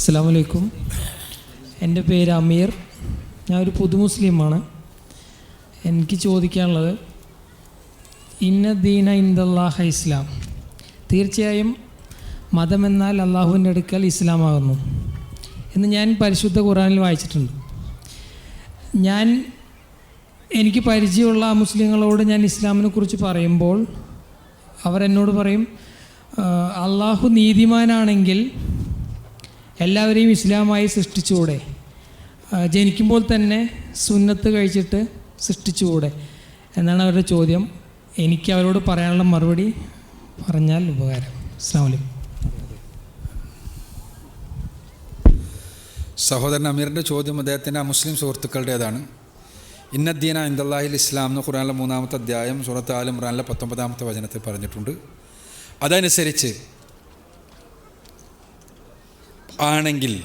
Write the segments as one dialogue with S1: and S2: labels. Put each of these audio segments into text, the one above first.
S1: അസ്സാം വലൈക്കും എന്റെ പേര് അമീർ. ഞാൻ ഒരു പുതു മുസ്ലിമാണ്. എനിക്ക് ചോദിക്കാനുള്ളത് ഇന്ന ദീന ഇന്ദല്ലാഹ ഇസ്ലാം. തീർച്ചയായും മതമെന്നാൽ അള്ളാഹുവിന്റെ അടുക്കൽ ഇസ്ലാമാകുന്നു എന്ന് ഞാൻ പരിശുദ്ധ ഖുറാനിൽ വായിച്ചിട്ടുണ്ട്. ഞാൻ എനിക്ക് പരിചയമുള്ള ആ മുസ്ലിങ്ങളോട് ഞാൻ ഇസ്ലാമിനെ കുറിച്ച് പറയുമ്പോൾ അവരെന്നോട് പറയും "ആ, അള്ളാഹു നീതിമാനാണെങ്കിൽ എല്ലാവരെയും ഇസ്ലാമായി സൃഷ്ടിച്ചുകൂടെ? ജനിക്കുമ്പോൾ തന്നെ സുന്നത്ത് കഴിച്ചിട്ട് സൃഷ്ടിച്ചുകൂടെ? എന്നാണ് അവരുടെ ചോദ്യം. എനിക്ക് അവരോട് പറയാനുള്ള മറുപടി പറഞ്ഞാൽ ഉപകാരം. അസ്സാം
S2: സഹോദരൻ അമീറിന്റെ ചോദ്യം അദ്ദേഹത്തിന്റെ ആ മുസ്ലിം സുഹൃത്തുക്കളുടേതാണ്. ഇന്നദ്ദീന ഇന്ദല്ലാഹിൽ ഇസ്ലാം എന്ന് ഖുറാനിലെ മൂന്നാമത്തെ അധ്യായം സൂറത്ത് ആലും ഖുറാനിലെ പത്തൊമ്പതാമത്തെ വചനത്തിൽ പറഞ്ഞിട്ടുണ്ട്. അതനുസരിച്ച് ആണെങ്കിൽ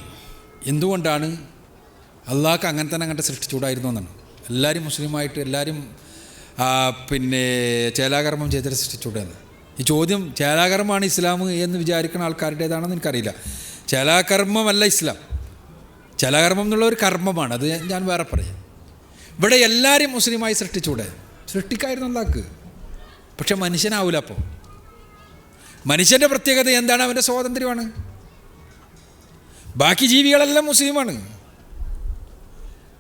S2: എന്തുകൊണ്ടാണ് അള്ളാഹ്ക്ക് അങ്ങനെ തന്നെ അങ്ങോട്ട് സൃഷ്ടിച്ചുകൂടായിരുന്നു എന്നാണ്. എല്ലാവരും മുസ്ലിമായിട്ട് എല്ലാവരും പിന്നെ ചേലാകർമ്മം ചെയ്തിട്ട് സൃഷ്ടിച്ചുകൂടെയെന്ന് ഈ ചോദ്യം ചേലാകർമ്മമാണ് ഇസ്ലാം എന്ന് വിചാരിക്കുന്ന ആൾക്കാരുടേതാണെന്ന് എനിക്കറിയില്ല. ചേലാകർമ്മമല്ല ഇസ്ലാം. ചേലാകർമ്മം എന്നുള്ള ഒരു കർമ്മമാണ്. അത് ഞാൻ വേറെ പറയാം. ഇവിടെ എല്ലാവരും മുസ്ലിമായി സൃഷ്ടിച്ചൂടെ സൃഷ്ടിക്കായിരുന്നു അള്ളാഹ്ക്ക്. പക്ഷെ മനുഷ്യനാവില്ല അപ്പോൾ. മനുഷ്യന്റെ പ്രത്യേകത എന്താണ്? അവന്റെ സ്വാതന്ത്ര്യമാണ്. ബാക്കി ജീവികളെല്ലാം മുസ്ലിമാണ്.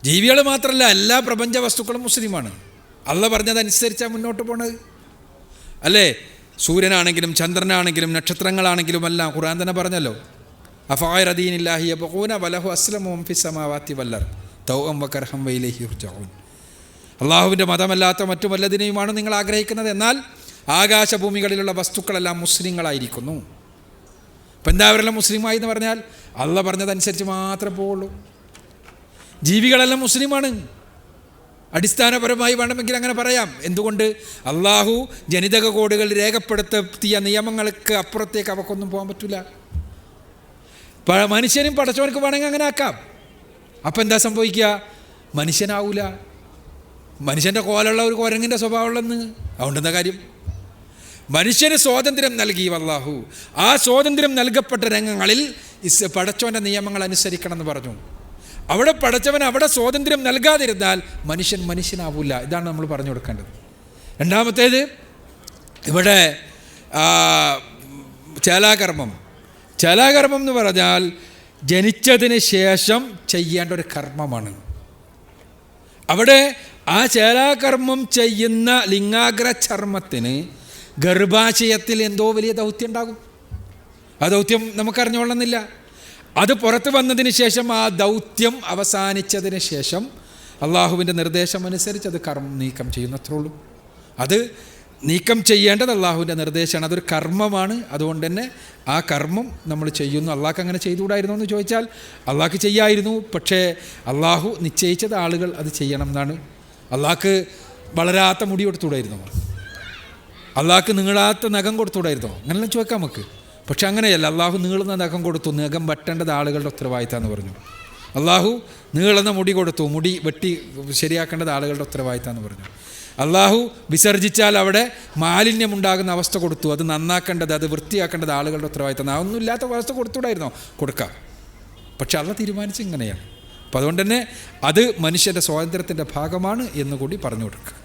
S2: ജീവികൾ മാത്രമല്ല എല്ലാ പ്രപഞ്ച വസ്തുക്കളും മുസ്ലിമാണ്. അള്ള പറഞ്ഞതനുസരിച്ചാണ് മുന്നോട്ട് പോണത്. അല്ലേ? സൂര്യനാണെങ്കിലും ചന്ദ്രനാണെങ്കിലും നക്ഷത്രങ്ങളാണെങ്കിലും എല്ലാം ഖുറാൻ തന്നെ പറഞ്ഞല്ലോ. അബൂന വലഹു അസ്ലമും ഫിസമാവാത്തി വല്ലർ തൗഅം വക്കർഹം വൈലഹി അള്ളാഹുവിന്റെ മതമല്ലാത്ത മറ്റു വല്ലതിനെയുമാണ് നിങ്ങൾ ആഗ്രഹിക്കുന്നത്. എന്നാൽ ആകാശഭൂമികളിലുള്ള വസ്തുക്കളെല്ലാം മുസ്ലിങ്ങളായിരിക്കുന്നു. ഇപ്പം എന്താ അവരെല്ലാം മുസ്ലിമായി എന്ന് പറഞ്ഞാൽ അള്ള പറഞ്ഞതനുസരിച്ച് മാത്രമേ പോവുള്ളൂ. ജീവികളെല്ലാം മുസ്ലിമാണ്. അടിസ്ഥാനപരമായി വേണമെങ്കിൽ അങ്ങനെ പറയാം. എന്തുകൊണ്ട്? അള്ളാഹു ജനിതക കോഡുകൾ രേഖപ്പെടുത്തിയ നിയമങ്ങൾക്ക് അപ്പുറത്തേക്ക് അവക്കൊന്നും പോകാൻ പറ്റില്ല മനുഷ്യനും പടച്ചവർക്ക് വേണമെങ്കിൽ അങ്ങനെ ആക്കാം. അപ്പം എന്താ സംഭവിക്കുക? മനുഷ്യനാവൂല. മനുഷ്യന്റെ കോലുള്ള ഒരു കുരങ്ങിന്റെ സ്വഭാവമുള്ളെന്ന് അതുകൊണ്ടെന്താ കാര്യം? മനുഷ്യന് സ്വാതന്ത്ര്യം നൽകി വല്ലാഹു ആ സ്വാതന്ത്ര്യം നൽകപ്പെട്ട രംഗങ്ങളിൽ ഇസ് പടച്ചവന്റെ നിയമങ്ങൾ അനുസരിക്കണം എന്ന് പറഞ്ഞു. അവിടെ പടച്ചവൻ അവിടെ സ്വാതന്ത്ര്യം നൽകാതിരുന്നാൽ മനുഷ്യൻ മനുഷ്യനാവില്ല ഇതാണ് നമ്മൾ പറഞ്ഞു കൊടുക്കേണ്ടത്. രണ്ടാമത്തേത് ഇവിടെ ചേലാകർമ്മം. ചേലാകർമ്മം എന്ന് പറഞ്ഞാൽ ജനിച്ചതിന് ശേഷം ചെയ്യേണ്ട ഒരു കർമ്മമാണ്. അവിടെ ആ ചേലാകർമ്മം ചെയ്യുന്ന ലിംഗാഗ്ര ചർമ്മത്തിന് ഗർഭാശയത്തിൽ എന്തോ വലിയ ദൗത്യം ഉണ്ടാകും. ആ ദൗത്യം നമുക്കറിഞ്ഞോളണമെന്നില്ല അത് പുറത്ത് വന്നതിന് ശേഷം ആ ദൗത്യം അവസാനിച്ചതിന് ശേഷം അള്ളാഹുവിന്റെ നിർദ്ദേശം അനുസരിച്ച് അത് കർമ്മം നീക്കം ചെയ്യുന്നത്രേ ഉള്ളൂ. അത് നീക്കം ചെയ്യേണ്ടത് അള്ളാഹുവിന്റെ നിർദ്ദേശമാണ്. അതൊരു കർമ്മമാണ്. അതുകൊണ്ട് തന്നെ ആ കർമ്മം നമ്മൾ ചെയ്യുന്നു. അള്ളാഹ്ക്ക് അങ്ങനെ ചെയ്തുകൂടായിരുന്നു എന്ന് ചോദിച്ചാൽ അള്ളാഹ്ക്ക് ചെയ്യായിരുന്നു. പക്ഷേ അള്ളാഹു നിശ്ചയിച്ചത് ആളുകൾ അത് ചെയ്യണം എന്നാണ്. അള്ളാഹ്ക്ക് വളരാത്ത മുടി കൊടുത്തുകൂടായിരുന്നു അള്ളാഹ്ക്ക് നീളാത്ത നഖം കൊടുത്തുകൂടായിരുന്നോ അങ്ങനെല്ലാം ചോദിക്കാം നമുക്ക്. പക്ഷെ അങ്ങനെയല്ല. അള്ളാഹു നീളുന്ന നഖം കൊടുത്തു നഖം വെട്ടേണ്ടത് ആളുകളുടെ ഉത്തരവാദിത്തമെന്ന് പറഞ്ഞു. അള്ളാഹു നീളുന്ന മുടി കൊടുത്തു മുടി വെട്ടി ശരിയാക്കേണ്ടത് ആളുകളുടെ ഉത്തരവാദിത്തമെന്ന് പറഞ്ഞു. അള്ളാഹു വിസർജിച്ചാൽ അവിടെ മാലിന്യമുണ്ടാകുന്ന അവസ്ഥ കൊടുത്തു അത് നന്നാക്കേണ്ടത് അത് വൃത്തിയാക്കേണ്ടത് ആളുകളുടെ ഉത്തരവാദിത്തം അതൊന്നും ഇല്ലാത്ത അവസ്ഥ കൊടുത്തുകൂടായിരുന്നോ കൊടുക്കാം. പക്ഷെ അള്ള തീരുമാനിച്ച് ഇങ്ങനെയാണ്. അപ്പോൾ അതുകൊണ്ട് തന്നെ അത് മനുഷ്യന്റെ സ്വാതന്ത്ര്യത്തിന്റെ ഭാഗമാണ് എന്നുകൂടി പറഞ്ഞു കൊടുക്കുക.